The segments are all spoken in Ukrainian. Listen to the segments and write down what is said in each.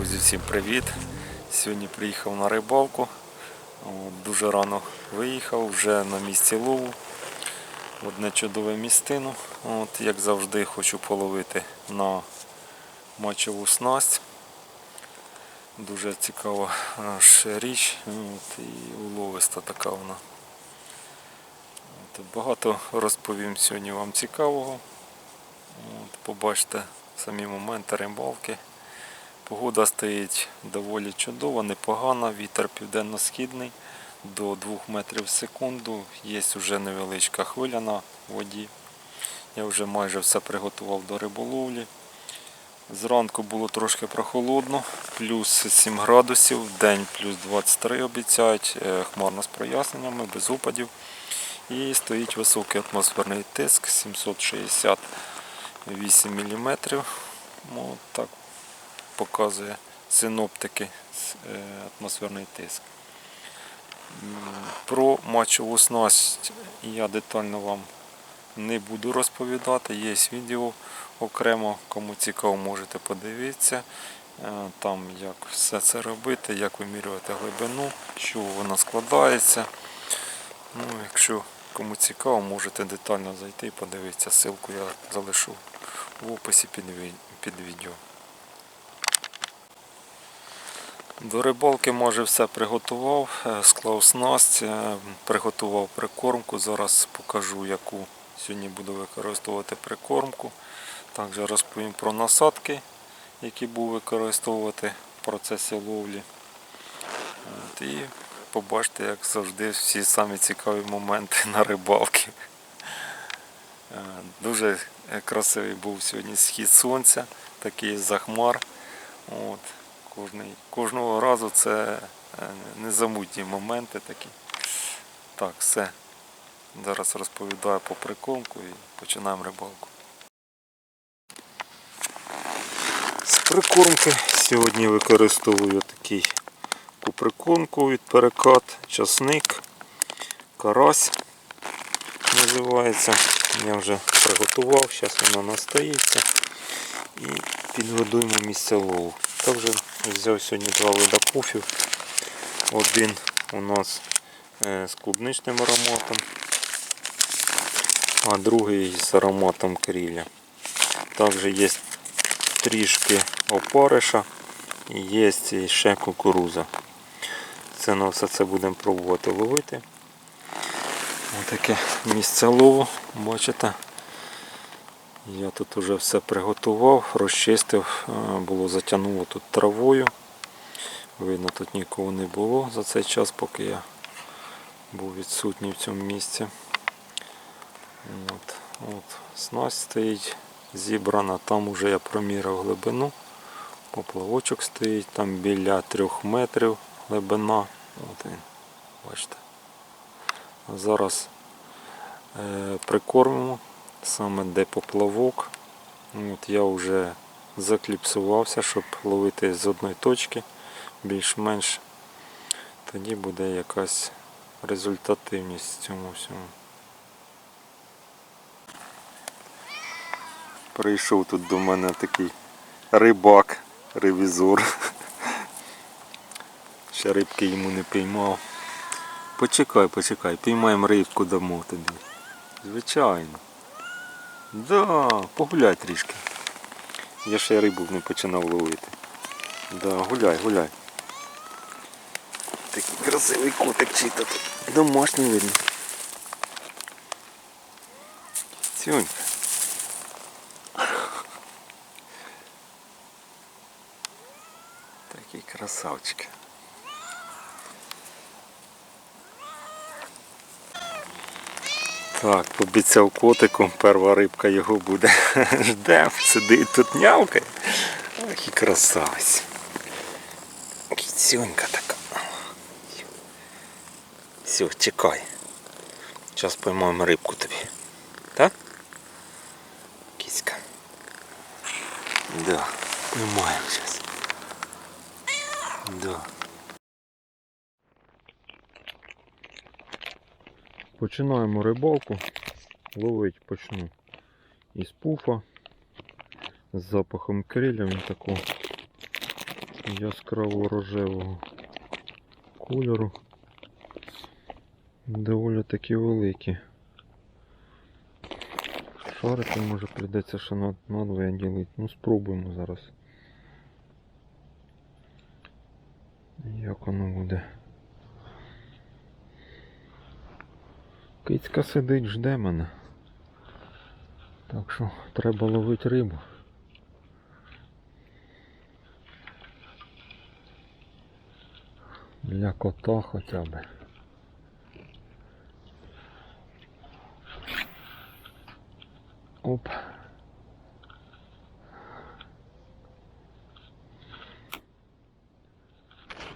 Всім привіт! Сьогодні приїхав на рибалку. Дуже рано виїхав, вже на місці лову. Одне чудове містину. От, як завжди, хочу половити на мачову снасть. Дуже цікава аж річ. От, і уловиста така вона. От, багато розповім сьогодні вам цікавого. От, побачите самі моменти рибалки. Погода стоїть доволі чудова, непогана, вітер південно-східний до 2 метрів в секунду. Є вже невеличка хвиля на воді. Я вже майже все приготував до риболовлі. Зранку було трошки прохолодно, плюс 7 градусів, в день плюс 23 обіцяють, е, хмарно з проясненнями, без опадів. І стоїть високий атмосферний тиск 768 мм. Ну, так показує синоптики е, атмосферний тиск. Про матчову снасть я детально вам не буду розповідати. Є відео окремо, кому цікаво, можете подивитися. Е, Там як все це робити, як вимірювати глибину, що вона складається. Ну, якщо кому цікаво, можете детально зайти і подивитися. Ссылку я залишу в описі під відео. До рибалки майже все приготував, е, склав снасть, е, приготував прикормку. Зараз покажу, яку сьогодні буду використовувати прикормку. Також розповім про насадки, які буду використовувати в процесі ловлі. От, і побачите, як завжди, всі самі цікаві моменти на рибалці. Е, Дуже красивий був сьогодні схід сонця, такий захмар. От. Кожний, кожного разу це е, незамутні моменти такі. Так, все. Зараз розповідаю по прикормку і починаємо рибалку. З прикормки сьогодні використовую такий таку прикормку від перекат, часник, карась називається. Я вже приготував, зараз вона настоїться і підгодуємо місце лову. Також взяв сьогодні два вида пуфів. Один у нас е, з клубничним ароматом, а другий з ароматом кріля. Також є трішки опариша і є ще кукуруза. Це на все це будемо пробувати ловити. Отаке місце лову, бачите. Я тут вже все приготував, розчистив, е, було затягнуло тут травою. Видно, тут нікого не було за цей час, поки я був відсутній в цьому місці. От, от, снасть стоїть зібрана, там уже я проміряв глибину. Поплавочок стоїть, там біля трьох метрів глибина. От він, бачите. Зараз е, прикормимо саме де поплавок. От я вже закліпсувався, щоб ловити з одної точки більш-менш. Тоді буде якась результативність в цьому всьому. Прийшов тут до мене такий рибак, ревізор. Ще рибки йому не піймав. Почекай, почекай, піймаємо рибку дамо тобі. Звичайно. Да, погуляй трішки. Я ще рибу не починав ловити. Да, гуляй, гуляй. Такий красивий котик чи тут. Домашній видно. Цюнька. Такий красавчик. Так, пообіцяв котику, перша рибка його буде. Ждем, сидить тут нявкає. Ах і красавець. Кіцюнька така. Все, чекай. Зараз поймаємо рибку тобі. Так? Кіська. Да, поймаємо зараз. Да. Починаємо рибалку. Ловить почну із пуфа. З запахом криля він такого яскраво рожевого кольору. Доволі такі великі. Шарики може прийдеться ще на, на двоє ділити. Ну спробуємо зараз. Як воно буде. Кицька сидить, жде мене. Так що треба ловити рибу. Для кота хоча б. Оп.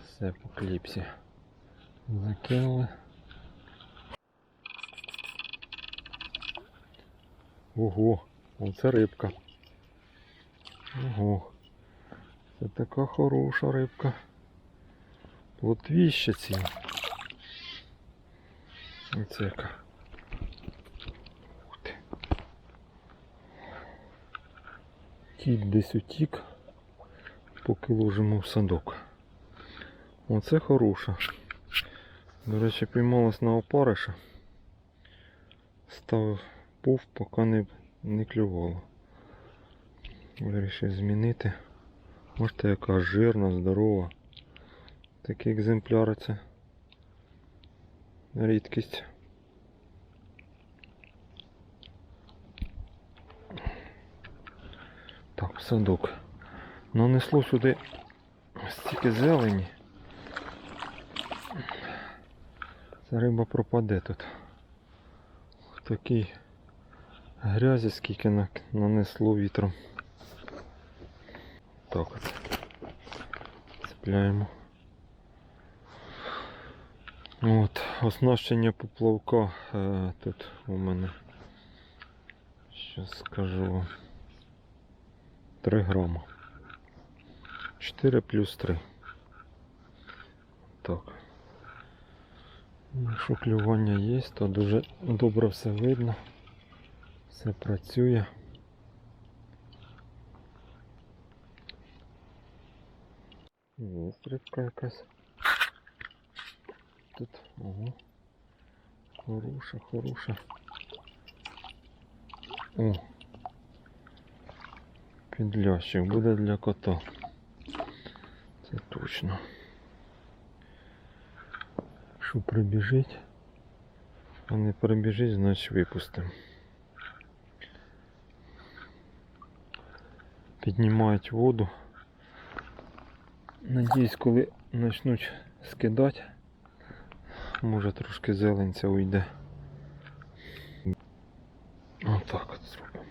Все по кліпсі. Закинули. Ого, оце рибка. Ого. Це така хороша рибка. Плотвіще ці. Оце яка. Ух ти. Кіт десь утік, поки ложимо в садок. Оце хороша. До речі, піймалась на опариша. Ставив пув, поки не, не клювало. Вирішив змінити. Можете яка жирна, здорова. Такі екземпляри це рідкість. Так, садок. Нанесло сюди стільки зелені. Ця риба пропаде тут. В такій грязі скільки нанесло вітром. Так от. Цепляємо. От, оснащення поплавка е, тут у мене. Щас скажу вам. 3 грама. 4 плюс 3. Так. Якщо клювання є, то дуже добре все видно. Все працює. Є рибка якась. Тут, ого. Хороша, хороша. О. Підлящик буде для кота. Це точно. Якщо прибіжить, а не прибіжить, значить випустимо. Піднімають воду. Надіюсь, коли почнуть скидати, може трошки зеленця уйде. Отак от зробимо.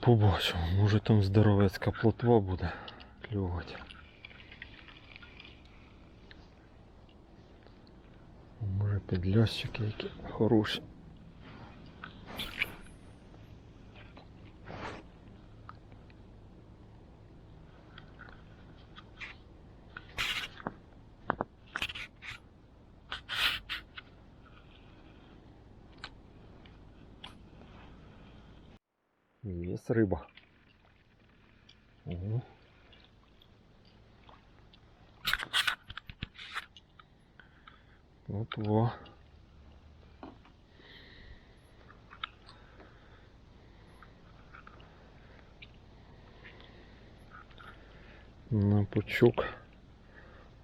Побачимо, може там здоровецька плотва буде клювати. Може підлящики які хороші. Есть рыба. Ого. Вот во. На пучок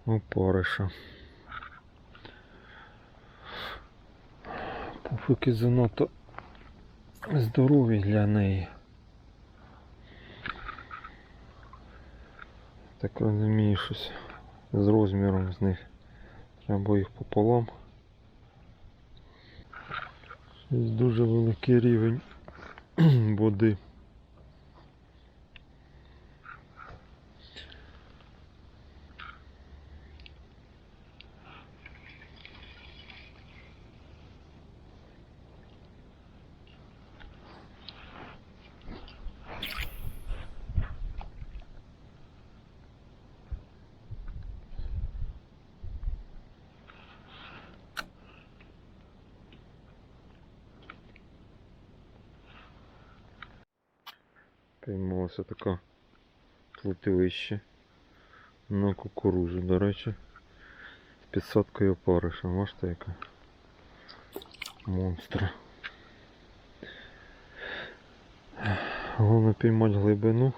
опариша. Пуфики занадто здорові для неї. Так розумію, щось з розміром з них. Треба їх пополам. Щось дуже великий рівень води. Піймалася така вудилище на кукурузу, до речі. З підсадкою опариша. Бачите яка? Монстра. Головне піймати глибину.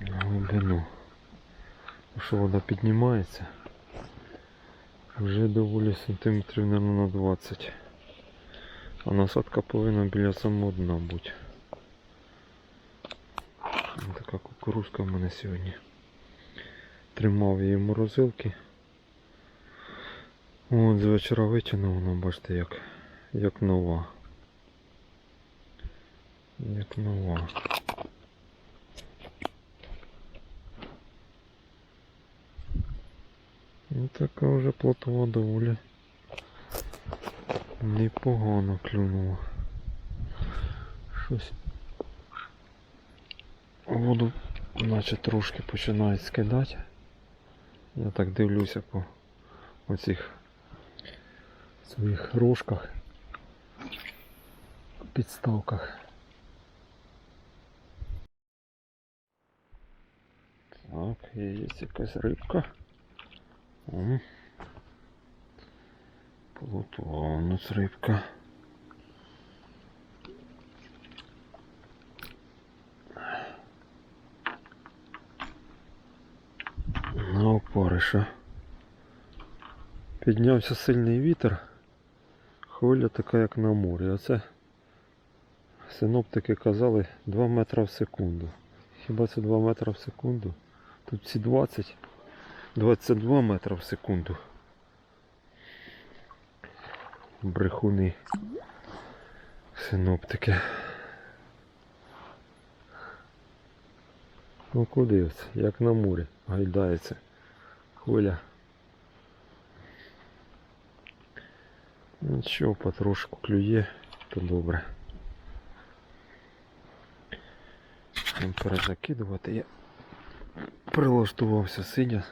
Глибину. Що вода піднімається. Вже доволі сантиметрів наверно, на 20. А насадка повинна біля самого бути. Така кукурузка в мене сьогодні. Тримав її в морозилки. От з вечора витягнув, вона бачите як, як нова. Як нова. Ну така вже плотова доволі. Непогано клюнуло. Щось. Воду наче трошки починає скидати. Я так дивлюся по оцих своїх рожках, підставках. Так, є якась рибка. Плотва у нас рибка. На опариша. Піднявся сильний вітер. Хвиля така, як на морі. Оце синоптики казали 2 метри в секунду. Хіба це 2 метри в секунду? Тут ці 20, 22 метри в секунду. Брехуни. Синоптики. Ну куди це? Як на морі гайдається. Хвиля. Нічого, потрошку клює, то добре. Перезакидувати. Я прилаштувався сидя.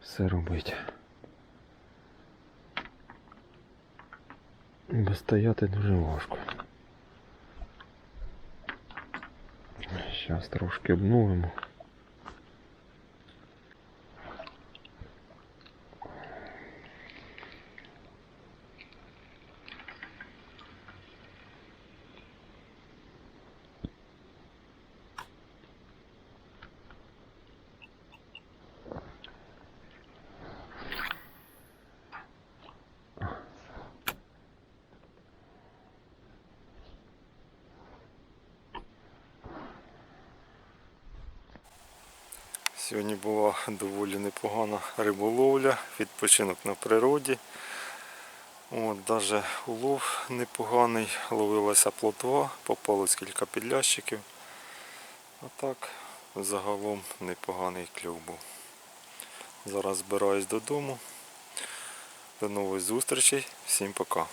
Все робить. Бо стояти дуже важко. Зараз трошки обновимо. Сьогодні була доволі непогана риболовля, відпочинок на природі. От, Даже улов непоганий, ловилася плотва, попалось кілька підлящиків. А так, загалом непоганий кльов був. Зараз збираюсь додому. До нових зустрічей. Всім пока.